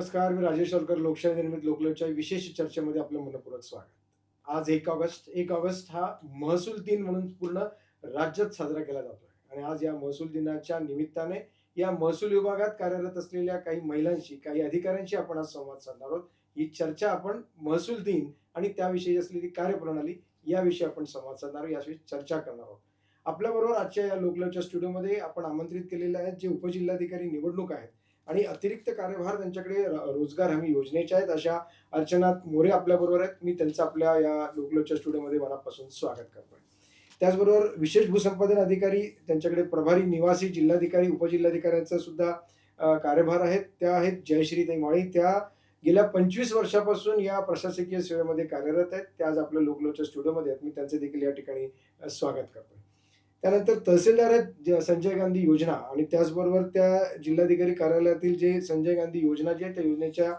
नमस्कार मी राजेश सरकर लोकशाही निर्मित लोकलच्या विशेष चर्चेमध्ये आपलं मनपूर्वक स्वागत. आज एक ऑगस्ट एक ऑगस्ट हा महसूल दिन म्हणून पूर्ण राज्यात साजरा केला जातो आणि आज या महसूल दिनाच्या निमित्ताने या महसूल विभागात कार्यरत असलेल्या काही महिलांशी काही अधिकाऱ्यांशी आपण आज संवाद साधणार आहोत. ही चर्चा आपण महसूल दिन आणि त्याविषयी असलेली कार्यप्रणाली याविषयी आपण संवाद साधणार आहोत याविषयी चर्चा करणार आहोत. आपल्याबरोबर आजच्या या लोकलच्या स्टुडिओमध्ये आपण आमंत्रित केलेले आहेत जे उपजिल्हाधिकारी निवडणूक आहेत. आणि अतिरिक्त कार्यभार त्यांच्याकडे रोजगार हमी योजनेचे आहेत. अशा अर्चना मोरे आपल्या बरोबर आहेत. मी त्यांचं आपल्या या लोकलोच्या स्टुडिओमध्ये मनापासून स्वागत करतो त्याचबरोबर विशेष भूसंपादन अधिकारी त्यांच्याकडे प्रभारी निवासी जिल्हाधिकारी उपजिल्हाधिकाऱ्यांचा सुद्धा कार्यभार आहेत. त्या आहेत जयश्री माळी त्या गेल्या पंचवीस वर्षापासून या प्रशासकीय सेवेमध्ये कार्यरत आहेत. त्या आज आपल्या लोकलोच्या स्टुडिओमध्ये आहेत. मी त्यांचे देखील या ठिकाणी स्वागत करतो त्यानंतर तहसीलदार आहेत ज- संजय गांधी योजना आणि त्याचबरोबर त्या जिल्हाधिकारी कार्यालयातील जे संजय गांधी योजना जी आहे त्या योजनेच्या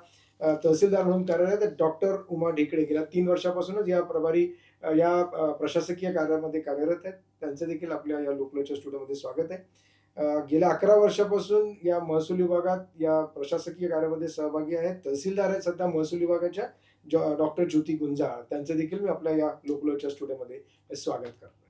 तहसीलदार म्हणून कार्यरत आहेत डॉक्टर उमा ढेकळे. गेल्या तीन वर्षापासूनच या प्रभारी या प्रशासकीय कार्यामध्ये कार्यरत आहेत. त्यांचं देखील आपल्या या लोकलोच्या स्टुडिओमध्ये स्वागत आहे. गेल्या अकरा वर्षापासून या महसूल विभागात या प्रशासकीय कार्यामध्ये सहभागी आहेत. तहसीलदार आहेत सध्या महसूल विभागाच्या जॉ- डॉक्टर ज्योती गुंजाळ. त्यांचं देखील मी आपल्या या लोकलोच्या स्टुडिओमध्ये स्वागत करतो.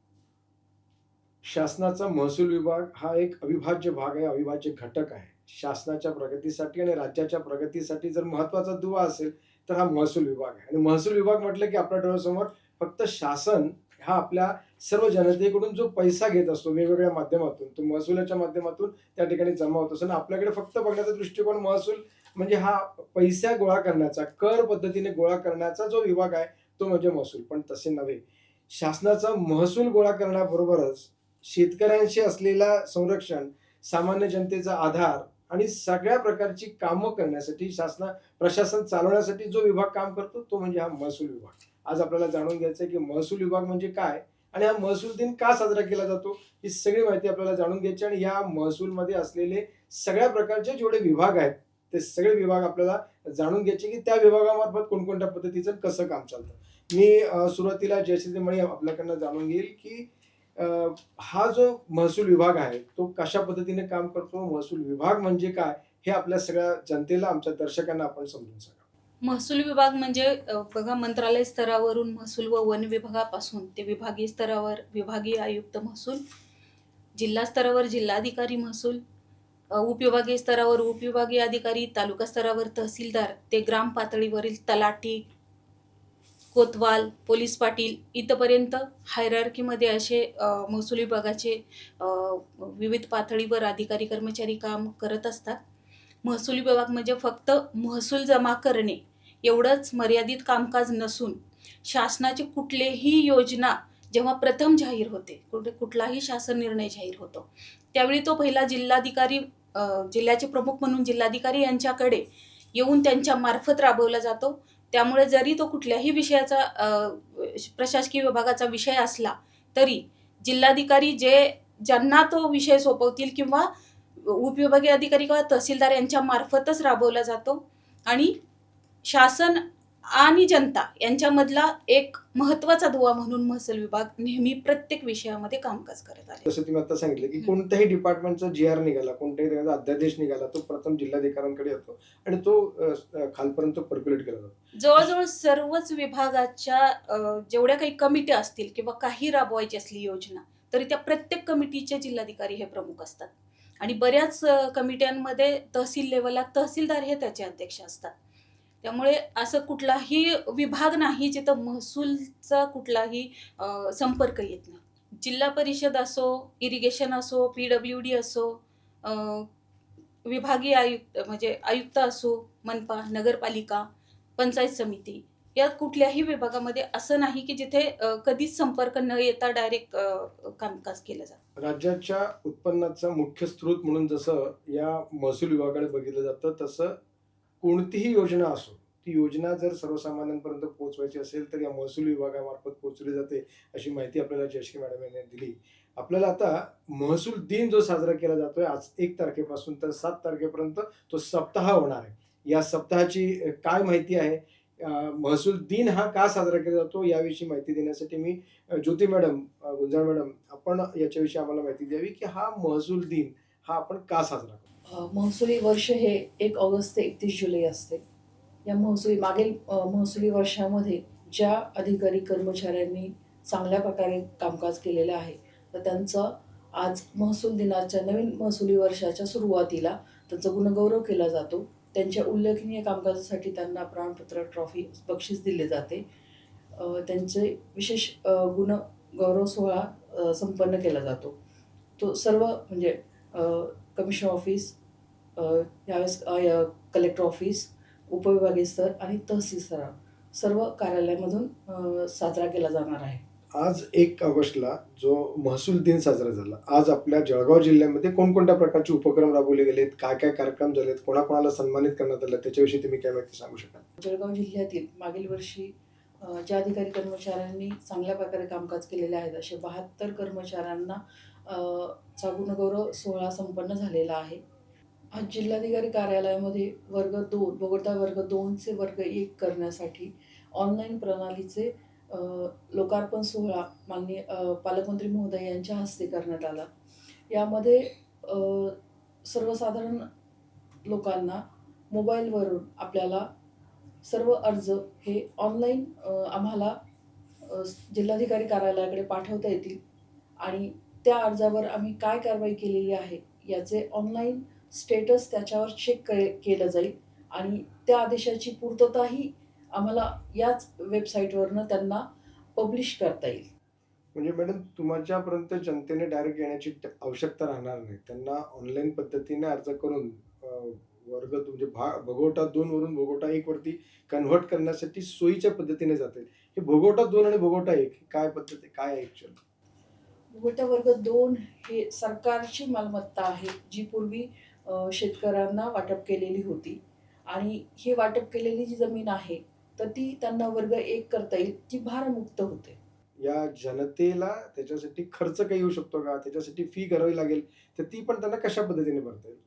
शासनाचा महसूल विभाग हा एक अविभाज्य भाग आहे अविभाज्य घटक आहे. शासनाच्या प्रगतीसाठी आणि राज्याच्या प्रगतीसाठी जर महत्त्वाचा दुवा असेल तर हा महसूल विभाग आहे. आणि महसूल विभाग म्हटलं की आपल्या डोळ्यासमोर फक्त शासन हा आपल्या सर्व जनतेकडून जो पैसा घेत असतो वेगवेगळ्या माध्यमातून तो महसुलाच्या माध्यमातून त्या ठिकाणी जमा होत असतो. आणि आपल्याकडे फक्त बघण्याचा दृष्टिकोन महसूल म्हणजे हा पैसा गोळा करण्याचा कर पद्धतीने गोळा करण्याचा जो विभाग आहे तो म्हणजे महसूल. पण तसे नव्हे. शासनाचा महसूल गोळा करण्याबरोबरच शेतकऱ्यांशी असलेला संरक्षण सामान्य जनतेचा आधार आणि सगळ्या प्रकारची कामं करण्यासाठी शासना प्रशासन चालवण्यासाठी जो विभाग काम करतो तो म्हणजे हा महसूल विभाग. आज आपल्याला जाणून घ्यायचं आहे की महसूल विभाग म्हणजे काय आणि हा महसूल दिन का साजरा केला जातो ही सगळी माहिती आपल्याला जाणून घ्यायची आणि या महसूलमध्ये असलेले सगळ्या प्रकारचे जेवढे विभाग आहेत ते सगळे विभाग आपल्याला जाणून घ्यायचे की त्या विभागामार्फत कोणकोणत्या पद्धतीचं कसं काम चालतं. मी सुरुवातीला जयश्री मणी आपल्याकडनं जाणून घेईल की हा जो महसूल विभाग आहे तो कशा पद्धतीने काम करतो? महसूल विभाग म्हणजे काय? हे आपल्या सगळ्या जनतेला आमच्या दर्शकांना आपण समजून सांगा. महसूल विभाग म्हणजे बघा मंत्रालय स्तरावरून महसूल व वन विभागापासून ते विभागीय स्तरावर विभागीय आयुक्त महसूल जिल्हा स्तरावर जिल्हाधिकारी महसूल उपविभागीय स्तरावर उपविभागीय अधिकारी तालुका स्तरावर तहसीलदार ते ग्राम पातळीवरील तलाठी कोतवाल पोलीस पाटील इथपर्यंत हायरार्कीमध्ये असे महसूल विभागाचे विविध पातळीवर अधिकारी कर्मचारी काम करत असतात. महसूल विभाग म्हणजे फक्त महसूल जमा करणे एवढंच मर्यादित कामकाज नसून शासनाचे कुठलेही योजना जेव्हा प्रथम जाहीर होते कुठे कुठलाही शासन निर्णय जाहीर होतो त्यावेळी तो पहिला जिल्हाधिकारी जिल्ह्याचे प्रमुख म्हणून जिल्हाधिकारी यांच्याकडे येऊन त्यांच्या मार्फत राबवला जातो. त्यामुळे जरी तो कुठल्याही विषयाचा प्रशासकीय विभागाचा विषय असला तरी जिल्हाधिकारी जे ज्यांना तो विषय सोपवतील किंवा उपविभागीय अधिकारी किंवा तहसीलदार यांच्या मार्फतच राबवला जातो आणि शासन आणि जनता यांच्यामधला एक महत्त्वाचा दुवा म्हणून महसूल विभाग नेहमी प्रत्येक विषयामध्ये कामकाज करत आले जसं तुम्ही आता सांगितलं की. कोणत्याही डिपार्टमेंटचा जी आर निघाला कोणत्याही त्याचा अध्यादेश निघाला तो प्रथम जिल्हाधिकाऱ्यांकडे येतो आणि तो खालपर्यंत पर्क्युलेट केला जातो. जवळजवळ सर्वच विभागाच्या जेवढ्या काही कमिट्या असतील किंवा काही राबवायची असली योजना तरी त्या प्रत्येक कमिटीचे जिल्हाधिकारी हे प्रमुख असतात. आणि बऱ्याच कमिट्यांमध्ये तहसील लेवलला तहसीलदार हे त्याचे अध्यक्ष असतात. त्यामुळे असं कुठलाही विभाग नाही जिथं महसूलचा कुठलाही संपर्क येत नाही. जिल्हा परिषद असो इरिगेशन असो पी डब्ल्यू डी असो विभागीय आयुक्त म्हणजे आयुक्त असो मनपा नगरपालिका पंचायत समिती या कुठल्याही विभागामध्ये असं नाही की जिथे कधीच संपर्क न येता डायरेक्ट कामकाज केलं जातं. राज्याच्या उत्पन्नाचा मुख्य स्रोत म्हणून जसं या महसूल विभागाकडे बघितलं जातं तसं कोणतीही योजना असो ती योजना जर सर्वसामान्यांपर्यंत पोहोचवायची असेल तर या महसूल विभागामार्फत पोहोचली जाते अशी माहिती आपल्याला जयश्री मॅडम यांनी दिली. आपल्याला आता महसूल दिन जो साजरा केला जातोय आज एक तारखेपासून तर सात तारखेपर्यंत तो सप्ताह होणार आहे. या सप्ताहाची काय माहिती आहे? महसूल दिन हा का साजरा केला जातो? याविषयी माहिती देण्यासाठी मी ज्योती मॅडम गुंजाळ मॅडम आपण याच्याविषयी आम्हाला माहिती द्यावी की हा महसूल दिन हा आपण का साजरा करतो? महसुली वर्ष हे एक ऑगस्ट ते एकतीस जुलै असते. या महसुली मागील महसुली वर्षामध्ये ज्या अधिकारी कर्मचाऱ्यांनी चांगल्या प्रकारे कामकाज केलेलं आहे तर त्यांचं आज महसूल दिनाच्या नवीन महसुली वर्षाच्या सुरुवातीला त्यांचा गुणगौरव केला जातो. त्यांच्या उल्लेखनीय कामकाजासाठी त्यांना प्रमाणपत्र ट्रॉफी बक्षीस दिले जाते. त्यांचे विशेष गुण गौरव सोहळा संपन्न केला जातो. तो सर्व म्हणजे कमिशन ऑफिस यावेळेस कलेक्टर ऑफिस उपविभागीय स्तर आणि तहसील स्तर सर्व कार्यालयामधून साजरा केला जाणार आहे. आज एक ऑगस्टला जो महसूल दिन साजरा झाला आज आपल्या जळगाव जिल्ह्यामध्ये कोणकोणत्या प्रकारचे उपक्रम राबवले गेलेत काय काय कार्यक्रम झालेत कोणाकोणाला सन्मानित करण्यात आलं त्याच्याविषयी तुम्ही काय माहिती सांगू शकाल? जळगाव जिल्ह्यातील मागील वर्षी ज्या अधिकारी कर्मचाऱ्यांनी चांगल्या प्रकारे कामकाज केलेले आहेत असे बहात्तर कर्मचाऱ्यांना चा गुणगौरव सोहळा संपन्न झालेला आहे. आज जिल्हाधिकारी कार्यालयामध्ये वर्ग दोन वगळता वर्ग दोनचे वर्ग एक करण्यासाठी ऑनलाईन प्रणालीचे लोकार्पण सोहळा माननीय पालकमंत्री महोदय यांच्या हस्ते करण्यात आला. यामध्ये सर्वसाधारण लोकांना मोबाईलवरून आपल्याला सर्व अर्ज हे ऑनलाईन आम्हाला जिल्हाधिकारी कार्यालयाकडे पाठवता येतील आणि त्या अर्जावर आम्ही काय कारवाई केलेली आहे याचे ऑनलाईन स्टेटस त्याच्यावर चेक के केलं जाईल. आणि त्या आदेशाची पूर्तताही आम्हाला याच वेबसाईटवरनं त्यांना पब्लिश करता येईल. म्हणजे मॅडम तुमच्यापर्यंत जनतेने डायरेक्ट येण्याची आवश्यकता राहणार नाही. त्यांना ऑनलाईन पद्धतीने अर्ज करून वर्ग म्हणजे भा भोगवटा दोन वरून भोगवटा एक वरती कन्व्हर्ट करण्यासाठी सोयीच्या पद्धतीने जाते हे भोगवटा दोन आणि भोगवटा एक काय पद्धत काय आहे ऍक्च्युअल गट वर्ग दोन हे सरकारची मालमत्ता आहे जी पूर्वी शेतकऱ्यांना वाटप केलेली होती. आणि ही वाटप केलेली जी जमीन आहे तर ती त्यांना वर्ग एक करता येईल जी भारमुक्त होते. या जनतेला त्याच्यासाठी खर्च काही येऊ शकतो का? त्याच्यासाठी फी करावी लागेल तर ती पण त्यांना कशा पद्धतीने भरता येईल?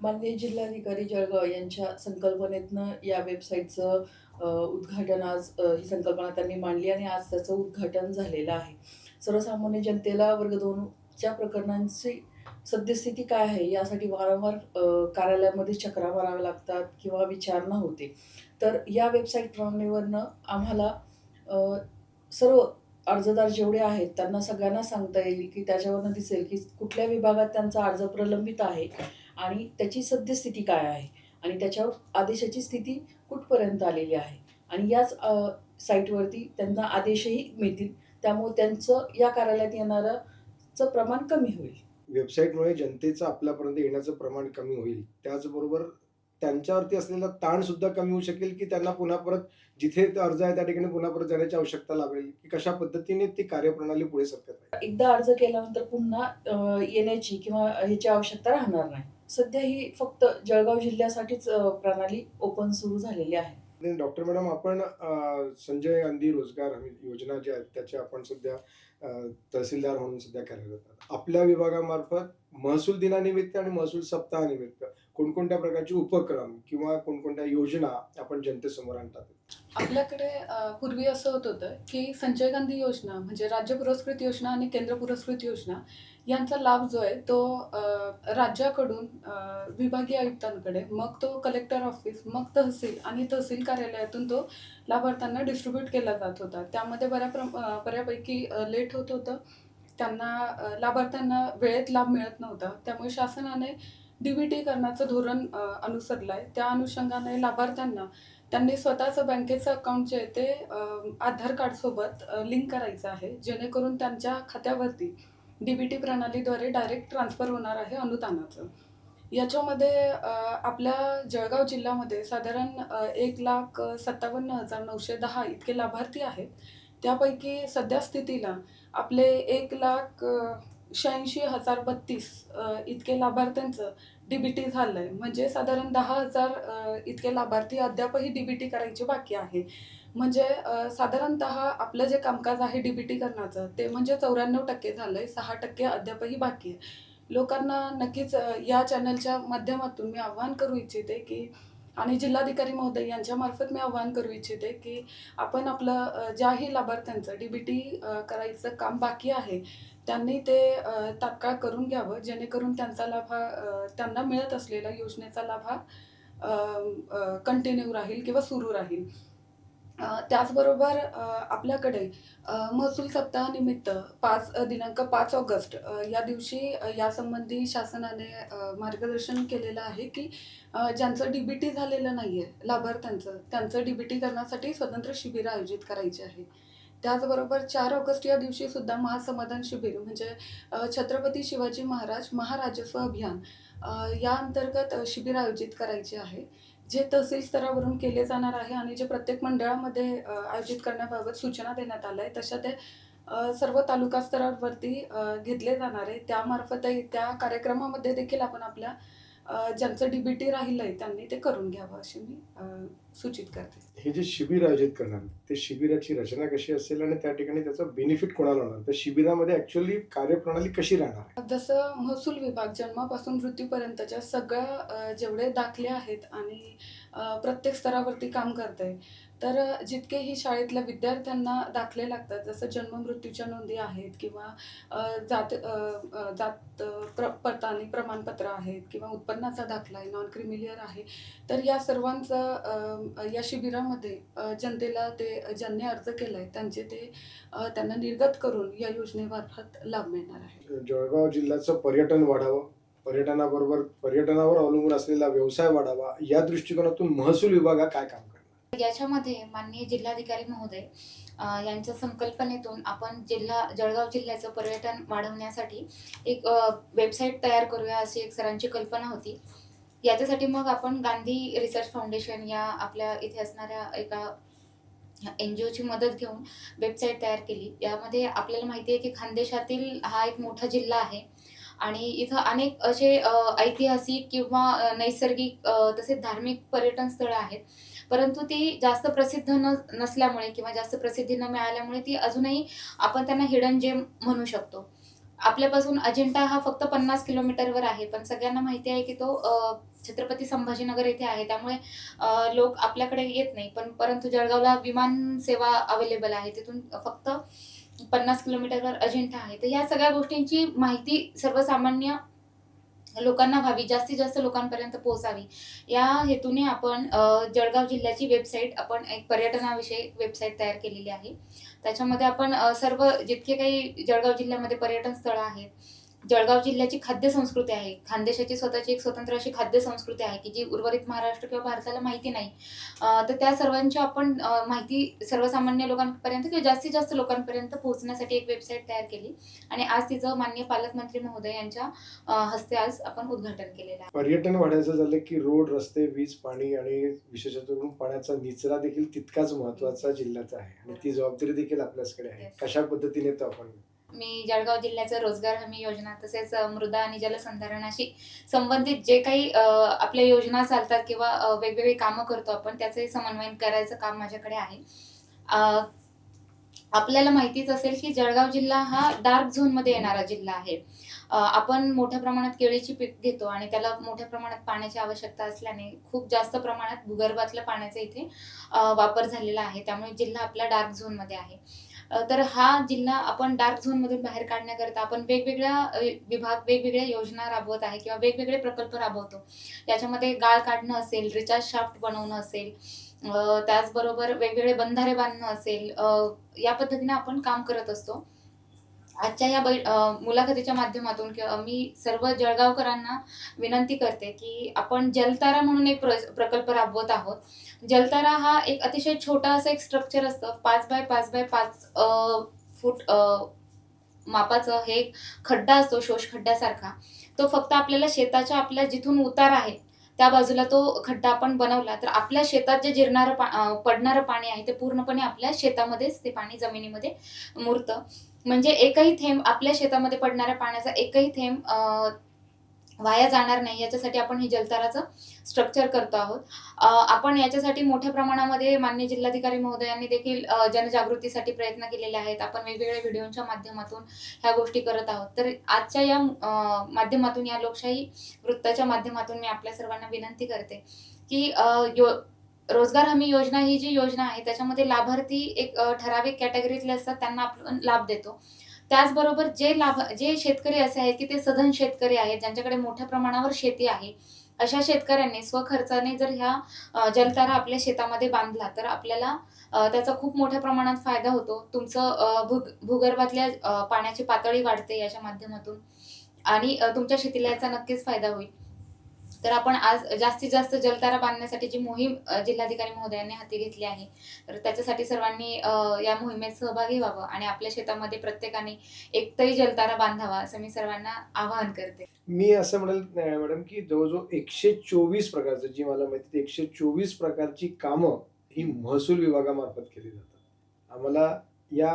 माननीय जिल्हाधिकारी जळगाव यांच्या संकल्पनेतनं या वेबसाईटचं उद्घाटन आज ही संकल्पना त्यांनी मांडली आणि आज त्याचं उद्घाटन झालेलं आहे. सर्वसामान्य जनतेला वर्ग दोनच्या प्रकरणांची सद्यस्थिती काय आहे यासाठी वारंवार कार्यालयामध्ये चक्रा माराव्या लागतात किंवा विचारणा होते. तर या वेबसाईट प्रमाणेवरनं आम्हाला सर्व अर्जदार जेवढे आहेत त्यांना सगळ्यांना सांगता येईल की त्याच्यावरनं दिसेल की कुठल्या विभागात त्यांचा अर्ज प्रलंबित आहे आणि त्याची सद्यस्थिती काय आहे आणि त्याच्यावर आदेशाची स्थिती कुठपर्यंत आलेली आहे. आणि याच साईटवरती त्यांना आदेशही मिळतील. त्यामुळे त्यांचं या कार्यालयात येणारंचं प्रमाण कमी होईल. वेबसाईटमुळे जनतेचं आपल्यापर्यंत येण्याचं प्रमाण कमी होईल. त्याचबरोबर त्यांच्यावरती असलेला ताण सुद्धा कमी होऊ शकेल की त्यांना पुन्हा परत जिथे अर्ज आहे त्या ठिकाणी पुन्हा परत जाण्याची आवश्यकता लागेल. की कशा पद्धतीने ती कार्यप्रणाली पुढे सरकत आहे एकदा अर्ज केल्यानंतर पुन्हा येण्याची किंवा ह्याची आवश्यकता राहणार नाही. सध्या ही फक्त जळगाव जिल्ह्यासाठीच प्रणाली ओपन सुरू झालेली आहे. डॉक्टर मॅडम आपण संजय गांधी रोजगार हमी योजना ज्या आहेत त्याच्या आपण सध्या तहसीलदार म्हणून सध्या कार्यरत आहात. आपल्या विभागामार्फत महसूल दिनानिमित्त आणि महसूल सप्ताहानिमित्त कोणकोणत्या प्रकारचे उपक्रम किंवा कोणकोणत्या योजना आपण जनतेसमोर आणतात? आपल्याकडे अ, पूर्वी असं होत होतं की संजय गांधी योजना म्हणजे राज्य पुरस्कृत योजना आणि केंद्र पुरस्कृत योजना यांचा लाभ जो आहे तो अ, राज्याकडून अ, विभागीय आयुक्तांकडे मग तो कलेक्टर ऑफिस मग तहसील आणि तहसील कार्यालयातून तो लाभार्थ्यांना डिस्ट्रीब्यूट केला जात होता. त्यामध्ये बऱ्या प्रम अ, बऱ्यापैकी लेट होत होतं. त्यांना अ, लाभार्थ्यांना वेळेत लाभ मिळत नव्हता. त्यामुळे शासनाने डी करण्याचं धोरण अ, अनुसरलं आहे त्या अनुषंगाने लाभार्थ्यांना त्यांनी स्वतःचं बँकेचं अकाउंट जे आहे ते आधार कार्डसोबत लिंक करायचं आहे जेणेकरून त्यांच्या खात्यावरती डी बी टी प्रणालीद्वारे डायरेक्ट ट्रान्सफर होणार आहे अनुदानाचं. याच्यामध्ये आपल्या जळगाव जिल्ह्यामध्ये साधारण एक लाख सत्तावन्न हजार नऊशे दहा इतके लाभार्थी आहेत. त्यापैकी सध्या स्थितीला आपले एक लाख शहाऐंशी हजार बत्तीस इतके लाभार्थ्यांचं डी बी टी झालं आहे म्हणजे साधारण दहा हजार इतके लाभार्थी अद्यापही डी बी टी करायचे बाकी आहे. म्हणजे साधारणतः आपलं जे कामकाज आहे डी बी टी करण्याचं ते म्हणजे चौऱ्याण्णव टक्के झालं आहे सहा टक्के अद्यापही बाकी आहे. लोकांना नक्कीच या चॅनलच्या माध्यमातून मी आव्हान करू इच्छिते की आणि जिल्हाधिकारी महोदय यांच्यामार्फत मी आवाहन करू इच्छिते की आपण आपलं ज्याही लाभार्थ्यांचं डी बी टी करायचं काम बाकी आहे त्यांनी ते तात्काळ करून घ्यावं जेणेकरून त्यांचा लाभ हा त्यांना मिळत असलेला योजनेचा लाभ हा कंटिन्यू राहील किंवा सुरू राहील. त्याचबरोबर आपल्याकडे महसूल सप्ताहानिमित्त पाच दिनांक पाच ऑगस्ट या दिवशी यासंबंधी शासनाने मार्गदर्शन केलेलं आहे की ज्यांचं डी बी टी झालेलं नाही आहे लाभार्थ्यांचं त्यांचं डी बी टी करण्यासाठी स्वतंत्र शिबिरं आयोजित करायची आहे. त्याचबरोबर चार ऑगस्ट या दिवशी सुद्धा महासमाधान शिबिर म्हणजे छत्रपती शिवाजी महाराज महाराजस्व अभियान या अंतर्गत शिबिर आयोजित करायचे आहे. जे तहसील स्तरावरून केले जाणार आहे आणि जे प्रत्येक मंडळामध्ये आयोजित करण्याबाबत सूचना देण्यात आल्या आहे तशा ते सर्व तालुका स्तरावरती घेतले जाणार आहे. त्यामार्फत त्या कार्यक्रमामध्ये देखील आपण आपल्या ज्यांचं डी बी टी राहिलं आहे त्यांनी ते करून घ्यावं अशी मी सूचित करते. हे जे शिबिर आयोजित करणार ते शिबिराची रचना कशी असेल आणि त्या ठिकाणी त्याचा बेनिफिट कोणाला होणार? तर शिबिरामध्ये ऍक्च्युअली कार्यप्रणाली कशी राहणार? जसं महसूल विभाग जन्मापासून मृत्यूपर्यंतच्या सगळ्या जेवढे दाखले आहेत आणि प्रत्येक स्तरावरती काम करत आहे तर जितके जितकेही शाळेतल्या विद्यार्थ्यांना दाखले लागतात जसं जन्म मृत्यूच्या नोंदी आहेत किंवा जात जात प्र पडताळणी प्रमाणपत्र आहेत किंवा उत्पन्नाचा दाखला आहे नॉन क्रिमिलियर आहे तर या सर्वांचं या शिबिरामध्ये जनतेला ते ज्यांनी अर्ज केला आहे त्यांचे ते त्यांना निर्गत करून या योजनेमार्फत लाभ मिळणार आहे. जळगाव जिल्ह्याचं पर्यटन वाढावं पर्यटनाबरोबर पर्यटनावर अवलंबून असलेला व्यवसाय वाढावा या दृष्टिकोनातून महसूल विभाग काय काम करतो? याच्यामध्ये माननीय जिल्हाधिकारी महोदय यांच्या संकल्पनेतून आपण जिल्हा जळगाव जिल्ह्याचं पर्यटन वाढवण्यासाठी एक वेबसाईट तयार करूया अशी एक सरांची कल्पना होती. याच्यासाठी मग आपण गांधी रिसर्च फाउंडेशन या आपल्या इथे असणाऱ्या एका एन जी ओची मदत घेऊन वेबसाईट तयार केली. यामध्ये आपल्याला माहिती आहे की खानदेशातील हा एक मोठा जिल्हा आहे आणि इथं अनेक असे ऐतिहासिक किंवा नैसर्गिक तसेच धार्मिक पर्यटन स्थळं आहेत. परंतु ती जास्त प्रसिद्ध न नसल्यामुळे किंवा जास्त प्रसिद्धी न मिळाल्यामुळे ती अजूनही आपण त्यांना हिडन जेम म्हणू शकतो. आपल्यापासून अजिंठा हा फक्त पन्नास किलोमीटरवर आहे पण सगळ्यांना माहिती आहे की तो छत्रपती संभाजीनगर येथे आहे. त्यामुळे लोक आपल्याकडे येत नाही. पण परंतु जळगावला विमान सेवा अवेलेबल आहे. तिथून फक्त पन्नास किलोमीटरवर अजिंठा आहे. तर ह्या सगळ्या गोष्टींची माहिती सर्वसामान्य लोकांना व्हावी जास्तीत जास्त लोकांपर्यंत पोहोचावी. या हेतूने आपण जळगाव जिल्ह्याची वेबसाईट आपण एक पर्यटनाविषयी वेबसाईट तयार केलेली आहे. त्याच्यामध्ये आपण सर्व जितके काही जळगाव जिल्ह्यामध्ये पर्यटन स्थळं आहेत जळगाव जिल्ह्याची खाद्य संस्कृती आहे. खानदेशाची स्वतःची एक स्वतंत्र अशी खाद्य संस्कृती आहे की जी उर्वरित महाराष्ट्र किंवा भारताला माहिती नाही. तर त्या सर्वांची आपण माहिती सर्वसामान्य लोकांपर्यंत किंवा जास्तीत जास्त लोकांपर्यंत पोहोचण्यासाठी एक वेबसाईट तयार केली. आणि आज तिचं माननीय पालकमंत्री महोदय यांच्या हस्ते आज आपण उद्घाटन केलेलं आहे. पर्यटन वाढायचं झालं की रोड रस्ते वीज पाणी आणि विशेषतः पाण्याचा निचरा देखील तितकाच महत्त्वाचा जिल्ह्याचा आहे. आणि ती जबाबदारी देखील आपल्याकडे आहे. कशा पद्धतीने तो आपण मी जळगाव जिल्ह्याचं रोजगार हमी योजना तसेच मृदा आणि जलसंधारणाशी संबंधित जे काही आपल्या योजना चालतात किंवा वेगवेगळी कामं करतो आपण त्याचे समन्वयन करायचं काम माझ्याकडे आहे. आपल्याला माहितीच असेल की जळगाव जिल्हा हा डार्क झोनमध्ये येणारा जिल्हा आहे. आपण मोठ्या प्रमाणात केळीची पीक घेतो आणि त्याला मोठ्या प्रमाणात पाण्याची आवश्यकता असल्याने खूप जास्त प्रमाणात भूगर्भातल्या पाण्याचा इथे वापर झालेला आहे. त्यामुळे जिल्हा आपला डार्क झोनमध्ये आहे. तर हा जिल्हा आपण डार्क झोनमधून बाहेर काढण्याकरता आपण वेगवेगळ्या विभाग वेगवेगळ्या योजना राबवत आहे किंवा वेगवेगळे प्रकल्प राबवतो. याच्यामध्ये गाळ काढणं असेल रिचार्ज शाफ्ट बनवणं असेल त्याचबरोबर वेगवेगळे बंधारे बांधणं असेल या पद्धतीने आपण काम करत असतो. आजच्या या बै मुलाखतीच्या माध्यमातून किंवा मी सर्व जळगावकरांना विनंती करते की आपण जलतारा म्हणून एक प्र प्रकल्प राबवत आहोत. जलतारा हा एक अतिशय छोटा असं एक स्ट्रक्चर असतं. पाच बाय पाच बाय पाच फूट मापाचं हे एक खड्डा असतो शोष खड्ड्यासारखा. तो फक्त आपल्याला शेताच्या आपल्या जिथून उतार आहे त्या बाजूला तो खड्डा आपण बनवला तर आपल्या शेतात जे जिरणारं पा पडणारं पाणी आहे ते पूर्णपणे आपल्या शेतामध्येच ते पाणी जमिनीमध्ये मुरतं. म्हणजे एकही थेंब आपल्या शेतामध्ये पडणाऱ्या पाण्याचा एकही थेंब वाया जाणार नाही. याच्यासाठी आपण हे जलताराचं स्ट्रक्चर करतो आहोत. आपण याच्यासाठी मोठ्या प्रमाणामध्ये मान्य जिल्हाधिकारी महोदयांनी देखील जनजागृतीसाठी प्रयत्न केलेले आहेत. आपण वेगवेगळ्या व्हिडिओच्या माध्यमातून ह्या गोष्टी करत आहोत. तर आजच्या या माध्यमातून या लोकशाही वृत्ताच्या माध्यमातून मी आपल्या सर्वांना विनंती करते की यो रोजगार हमी योजना ही जी योजना आहे त्याच्यामध्ये लाभार्थी एक ठराविक कॅटेगरीतले असतात त्यांना आपण लाभ देतो. त्याचबरोबर जे लाभ जे शेतकरी असे आहेत की ते सधन शेतकरी आहेत ज्यांच्याकडे मोठ्या प्रमाणावर शेती आहे अशा शेतकऱ्यांनी स्वखर्चाने जर ह्या जलतारा आपल्या शेतामध्ये बांधला तर आपल्याला त्याचा खूप मोठ्या प्रमाणात फायदा होतो. तुमचं भूग भूगर्भातल्या पाण्याची पातळी वाढते याच्या माध्यमातून आणि तुमच्या शेतीला याचा नक्कीच फायदा होईल. तर आपण आज जास्तीत जास्त जलतारा बांधण्यासाठी जी मोहीम जिल्हाधिकारी महोदयांनी हाती घेतली आहे तर त्याच्यासाठी सर्वांनी या मोहिमेत सहभागी व्हावं आणि आपल्या शेतामध्ये प्रत्येकाने एकतरी जलतारा बांधावा असं मी सर्वांना आवाहन करते. मी असं म्हणेल मॅडम की जवळजवळ एकशे चोवीस प्रकारचं जी मला माहिती एकशे चोवीस प्रकारची कामं ही महसूल विभागामार्फत केली जातात. आम्हाला या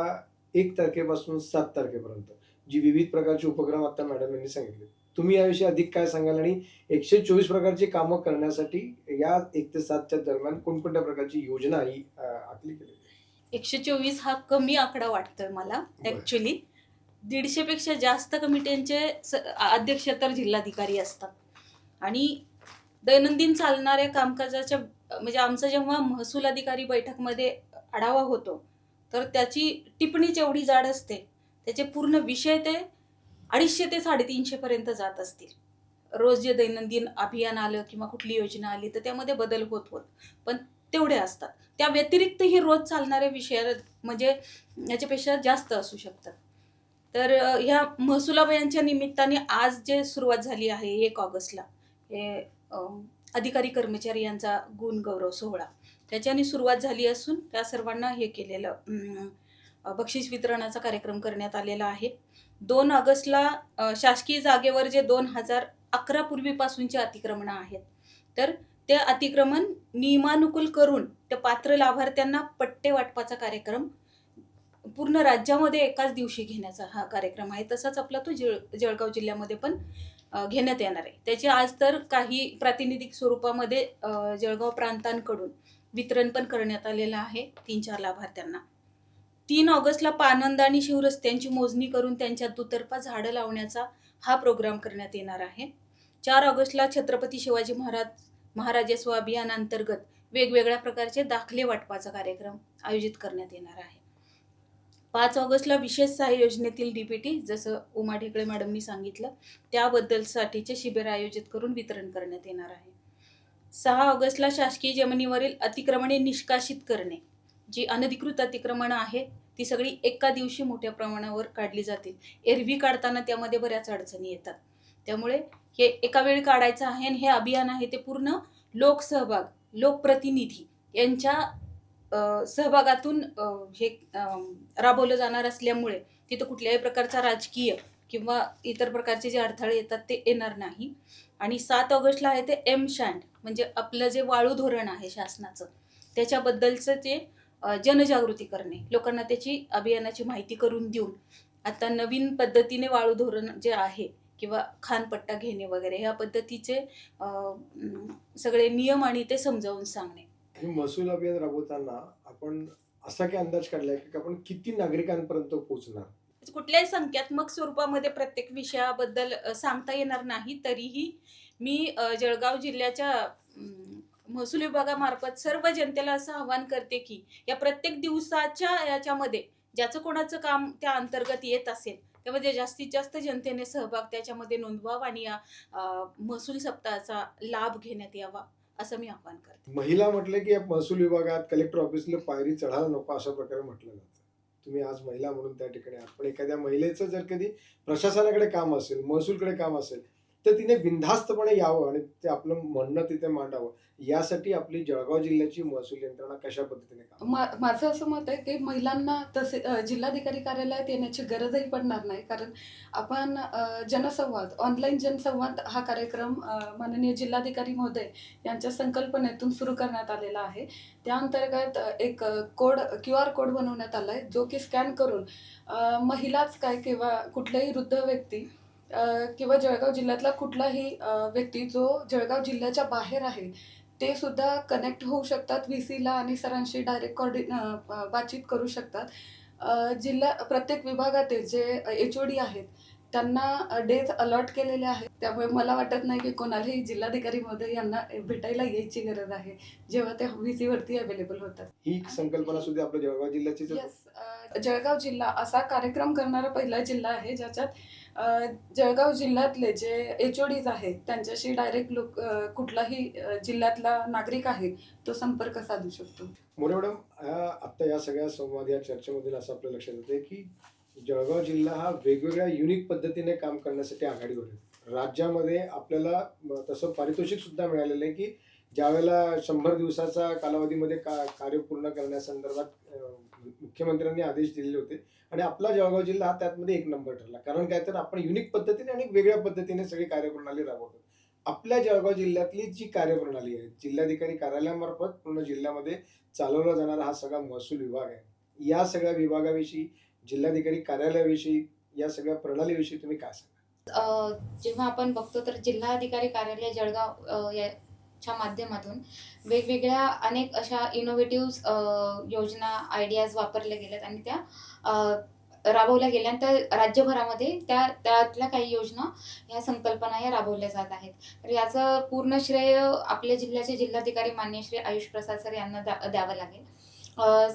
एक तारखेपासून सात तारखेपर्यंत जी विविध प्रकारचे उपक्रम आता मॅडम यांनी सांगितले तुम्ही याविषयी अधिक काय सांगाल आणि एकशे चोवीस प्रकारची कामं करण्यासाठी या एक ते सातच्या दरम्यान कोणकोणत्या प्रकारची योजना ही आखली आहे? एकशे चोवीस हा कमी आकडा वाटतोय मला. ऍक्च्युली दीडशे पेक्षा जास्त कमिट्यांचे अध्यक्ष तर जिल्हाधिकारी असतात आणि दैनंदिन चालणाऱ्या कामकाजाच्या म्हणजे आमचं जेव्हा महसूल अधिकारी बैठकमध्ये आढावा होतो तर त्याची टिप्पणीच एवढी जाड असते त्याचे पूर्ण विषय ते अडीचशे ते साडेतीनशे पर्यंत जात असतील. रोज जे दैनंदिन अभियान आलं किंवा कुठली योजना आली तर त्यामध्ये बदल होत होत. पण तेवढे असतात. त्या व्यतिरिक्तही रोज चालणारे विषय म्हणजे याच्यापेक्षा जास्त असू शकतात. तर ह्या महसुलाबायांच्या निमित्ताने आज जे सुरुवात झाली आहे एक ऑगस्टला हे अधिकारी कर्मचारी यांचा गुण गौरव सोहळा. त्याच्याने सुरुवात झाली असून त्या सर्वांना हे केलेलं बक्षीस वितरणाचा कार्यक्रम करण्यात आलेला आहे. दोन ऑगस्टला शासकीय जागेवर जे दोन हजार अकरा पूर्वीपासूनचे अतिक्रमणं आहेत तर ते अतिक्रमण नियमानुकूल करून त्या पात्र लाभार्थ्यांना पट्टे वाटपाचा कार्यक्रम पूर्ण राज्यामध्ये एकाच दिवशी घेण्याचा हा कार्यक्रम आहे. तसाच आपला तो जळ जळगाव जिल्ह्यामध्ये पण घेण्यात येणार आहे. त्याचे आज तर काही प्रातिनिधिक स्वरूपामध्ये जळगाव प्रांतांकडून वितरण पण करण्यात आलेलं आहे तीन चार लाभार्थ्यांना. तीन ऑगस्टला पानंद आणि शिवरस्त्यांची मोजणी करून त्यांच्या दुतर्फा झाडं लावण्याचा हा प्रोग्राम करण्यात येणार आहे. चार ऑगस्टला छत्रपती शिवाजी महाराज महाराजस्व अभियानांतर्गत वेगवेगळ्या प्रकारचे दाखले वाटपाचा कार्यक्रम आयोजित करण्यात येणार आहे. पाच ऑगस्टला विशेष सहाय्य योजनेतील डीपीटी जसं उमा ढेकळे मॅडमनी सांगितलं त्याबद्दलसाठीचे शिबिर आयोजित करून वितरण करण्यात येणार आहे. सहा ऑगस्टला शासकीय जमिनीवरील अतिक्रमणे निष्कासित करणे जी अनधिकृत अतिक्रमणं आहे ती सगळी एका दिवशी मोठ्या प्रमाणावर काढली जातील. एरवी काढताना त्यामध्ये बऱ्याच अडचणी येतात. त्यामुळे हे एका वेळी काढायचं आहे आणि हे अभियान आहे ते पूर्ण लोकसहभाग लोकप्रतिनिधी यांच्या सहभागातून हे राबवलं जाणार असल्यामुळे तिथं कुठल्याही प्रकारचा राजकीय किंवा इतर प्रकारचे जे अडथळे येतात ते येणार नाही. आणि सात ऑगस्टला आहे ते एम शँड म्हणजे आपलं जे वाळू धोरण आहे शासनाचं त्याच्याबद्दलचं जे जनजागृती करणे. लोकांना त्याची अभियानाची माहिती करून देऊन आता नवीन पद्धतीने वाळू धोरण जे आहे किंवा खानपट्टा घेणे वगैरे ह्या पद्धतीचे सगळे नियम आणि ते समजावून सांगणे. महसूल अभियान राबवताना आपण असा काय अंदाज काढलाय की आपण किती नागरिकांपर्यंत पोहोचणार? कुठल्याही संख्यात्मक स्वरूपामध्ये प्रत्येक विषयाबद्दल सांगता येणार नाही तरीही मी जळगाव जिल्ह्याच्या महसूल विभागामार्फत सर्व जनतेला असं आवाहन करते की या प्रत्येक दिवसाच्या याच्यामध्ये ज्याचं कोणाचं काम त्या अंतर्गत येत असेल त्यामध्ये जास्तीत जास्त जनतेने सहभाग त्याच्यामध्ये नोंदवावा आणि या महसूल सप्ताहाचा लाभ घेण्यात यावा असं मी आवाहन करते. महिला म्हटलं की या महसूल विभागात कलेक्टर ऑफिसला पायरी चढायला नको अशा प्रकारे म्हटलं जातं. तुम्ही आज महिला म्हणून त्या ठिकाणी आहात पण एखाद्या महिलेचं जर कधी प्रशासनाकडे काम असेल महसूलकडे काम असेल तर तिने बिनधास्तपणे यावं आणि ते आपलं म्हणणं तिथे मांडावं. यासाठी आपली जळगाव जिल्ह्याची महसूल यंत्रणा कशा पद्धतीने काम मा माझं असं मत आहे की महिलांना तसे अ, जिल्हाधिकारी कार्यालयात येण्याची गरजही पडणार नाही. कारण आपण अ, जनसंवाद ऑनलाईन जनसंवाद हा कार्यक्रम अ, माननीय जिल्हाधिकारी महोदय यांच्या संकल्पनेतून सुरू करण्यात आलेला आहे. त्या अंतर्गत अ, एक अ, कोड क्यू आर कोड बनवण्यात आला आहे जो की स्कॅन करून अ, महिलाच काय किंवा कुठल्याही वृद्ध व्यक्ती किंवा जळगाव जिल्ह्यातला कुठलाही व्यक्ती जो जळगाव जिल्ह्याच्या बाहेर आहे ते सुद्धा कनेक्ट होऊ शकतात. व्ही सीला आणि सरांशी डायरेक्ट कॉर्डि बातचीत करू शकतात. जिल्हा प्रत्येक विभागातील जे एच ओ डी आहेत त्यांना डेज अलॉट केलेले आहेत. त्यामुळे मला वाटत नाही की कोणालाही जिल्हाधिकारी महोदय यांना भेटायला यायची गरज आहे जेव्हा ते व्ही सीवरती अवेलेबल होतात. ही संकल्पना सुद्धा आपल्या जळगाव अ, जळगाव जिल्हा असा कार्यक्रम करणारा पहिला जिल्हा आहे ज्याच्यात जळगाव जिल्ह्यातले जे एच ओ डीज आहेत त्यांच्याशी डायरेक्ट लोक कुठलाही जिल्ह्यातला नागरिक आहे तो संपर्क साधू शकतो. मोरे मॅडम आता या सगळ्या संवाद या चर्चेमधील असं आपल्या लक्षात येते की जळगाव जिल्हा हा वेगवेगळ्या युनिक पद्धतीने काम करण्यासाठी आघाडीवर आहे. राज्यामध्ये आपल्याला तसं पारितोषिक सुद्धा मिळालेलं आहे की ज्यावेळेला शंभर दिवसाचा कालावधीमध्ये का कार्य पूर्ण करण्यासंदर्भात मुख्यमंत्र्यांनी आदेश दिलेले होते. आणि आपला जळगाव जिल्हा हा त्यातमध्ये एक नंबर ठरला. कारण काय तर आपण युनिक पद्धतीने आणि वेगळ्या पद्धतीने सगळी कार्यप्रणाली राबवतो. आपल्या जळगाव जिल्ह्यातली जी कार्यप्रणाली आहे जिल्हाधिकारी कार्यालयामार्फत पूर्ण जिल्ह्यामध्ये चालवला जाणारा हा सगळा महसूल विभाग आहे. या सगळ्या विभागाविषयी जिल्हाधिकारी कार्यालयाविषयी या सगळ्या प्रणालीविषयी तुम्ही काय सांगा जेव्हा आपण बघतो तर जिल्हाधिकारी कार्यालय जळगाव च्या माध्यमातून वेगवेगळ्या अनेक अशा इनोव्हेटिव्ह योजना आयडियाज वापरल्या गेल्यात आणि त्या राबवल्या गेल्या तर राज्यभरामध्ये त्या त्यातल्या काही योजना ह्या संकल्पना या राबवल्या जात आहेत. तर याचं पूर्ण श्रेय आपल्या जिल्ह्याचे जिल्हाधिकारी मान्य श्री आयुष प्रसाद सर यांना द्या द्यावं लागेल.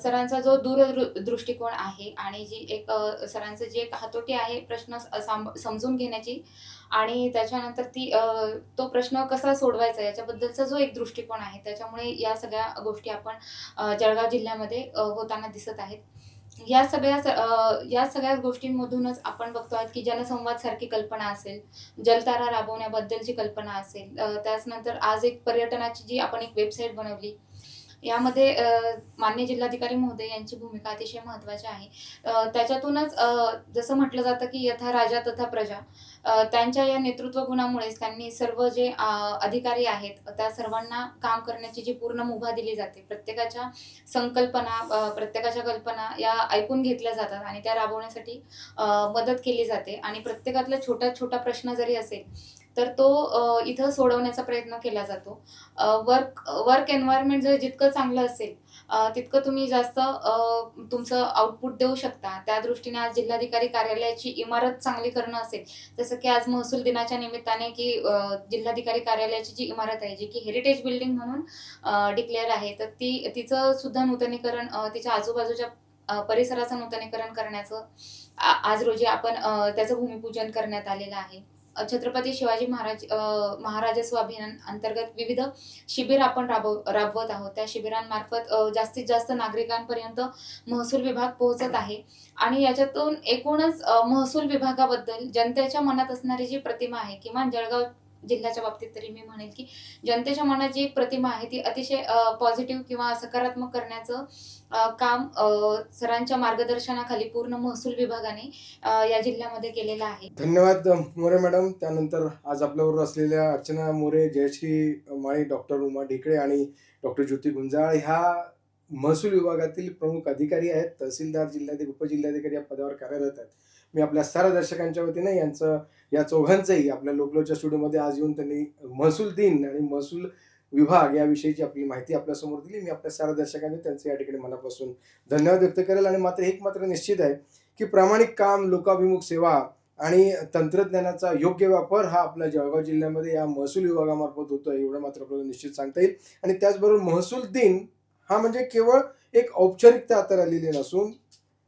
सरांचा जो दूरदृ दृष्टिकोन आहे आणि जी एक सरांचं जे एक हातोटी आहे प्रश्न समजून घेण्याची आणि त्याच्यानंतर ती तो प्रश्न कसा सोडवायचा याच्याबद्दलचा जो एक दृष्टिकोन आहे त्याच्यामुळे या सगळ्या गोष्टी आपण जळगाव जिल्ह्यामध्ये होताना दिसत आहेत. या सगळ्या या सगळ्या गोष्टींमधूनच आपण बघतो आहोत की जनसंवाद सारखी कल्पना असेल जलतारा राबवण्याबद्दलची कल्पना असेल त्याचनंतर आज एक पर्यटनाची जी आपण एक वेबसाईट बनवली यामध्ये मान्य जिल्हाधिकारी महोदय यांची भूमिका अतिशय महत्त्वाची आहे. त्याच्यातूनच जसं म्हटलं जातं की यथा राजा तथा प्रजा त्यांच्या या नेतृत्व गुणामुळेच त्यांनी सर्व जे अधिकारी आहेत त्या सर्वांना काम करण्याची जी पूर्ण मुभा दिली जाते प्रत्येकाच्या संकल्पना प्रत्येकाच्या कल्पना या ऐकून घेतल्या जातात आणि त्या राबवण्यासाठी मदत केली जाते. आणि प्रत्येकातला छोटा छोटा प्रश्न जरी असेल तर तो इथं सोडवण्याचा प्रयत्न केला जातो. वर्क वर्क एन्व्हायरमेंट जर जितकं चांगलं असेल तितकं तुम्ही जास्त तुमचं आउटपुट देऊ शकता. त्या दृष्टीने आज जिल्हाधिकारी कार्यालयाची इमारत चांगली करणं असेल जसं की आज महसूल दिनाच्या निमित्ताने की जिल्हाधिकारी कार्यालयाची जी इमारत आहे जी की हेरिटेज बिल्डिंग म्हणून डिक्लेअर आहे तर ती तिचं सुद्धा नूतनीकरण तिच्या आजूबाजूच्या परिसराचं नूतनीकरण करण्याचं आज रोजी आपण त्याचं भूमिपूजन करण्यात आलेलं आहे. छत्रपती शिवाजी महाराज अ, महाराजस्व अभियान अंतर्गत विविध शिबिर आपण राबव राबवत आहोत. त्या शिबिरांमार्फत जास्तीत जास्त नागरिकांपर्यंत महसूल विभाग पोहोचत आहे. आणि याच्यातून एकूणच महसूल विभागाबद्दल जनतेच्या मनात असणारी जी प्रतिमा आहे किमान जळगाव जिल्ह्याच्या बाबतीत तरी मी म्हणेल की जनतेच्या मनात जी एक प्रतिमा आहे ती अतिशय पॉझिटिव्ह किंवा सकारात्मक करण्याचं काम सरांच्या मार्गदर्शनाखाली पूर्ण महसूल विभागाने या जिल्ह्यामध्ये केलेलं आहे. धन्यवाद मोरे मॅडम. त्यानंतर आज आपल्याबरोबर असलेल्या अर्चना मोरे जयश्री माळी डॉक्टर उमा ढेकळे आणि डॉक्टर ज्योती गुंजाळ ह्या महसूल विभागातील प्रमुख अधिकारी आहेत तहसीलदार जिल्हाधिकारी उपजिल्हाधिकारी या पदावर कार्यरत आहेत. मी आपल्या साऱ्या दर्शकांच्या वतीने यांचं या चौघांचंही आपल्या लोकलोच्या स्टुडिओमध्ये आज येऊन त्यांनी महसूल दिन आणि महसूल विभाग याविषयीची आपली माहिती आपल्यासमोर दिली. मी आपल्या साऱ्या दर्शकांनी त्यांचं या ठिकाणी मनापासून धन्यवाद व्यक्त करेल. आणि मात्र एक मात्र निश्चित आहे की प्रामाणिक काम लोकाभिमुख सेवा आणि तंत्रज्ञानाचा योग्य वापर हा आपल्या जळगाव जिल्ह्यामध्ये या महसूल विभागामार्फत होतो एवढं मात्र आपल्याला निश्चित सांगता येईल. आणि त्याचबरोबर महसूल दिन हा म्हणजे केवळ एक औपचारिकता आता राहिलेली नसून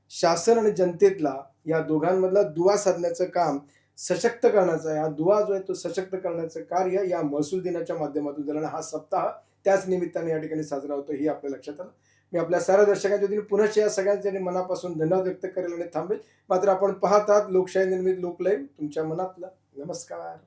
शासन आणि जनतेतला या दोघांमधला दुवा साधण्याचं काम सशक्त करण्याचा हा दुवा जो आहे तो सशक्त करण्याचं कार्य या महसूल दिनाच्या माध्यमातून झालं हा सप्ताह त्याच निमित्ताने या ठिकाणी साजरा होतो ही आपल्या लक्षात आलं. मी आपल्या साऱ्या दर्शकांच्या वतीने पुनश्च या सगळ्यांच्या मनापासून धन्यवाद व्यक्त करेल आणि थांबेल. मात्र आपण पाहतात लोकशाही निर्मित लोकलय तुमच्या मनातलं. नमस्कार.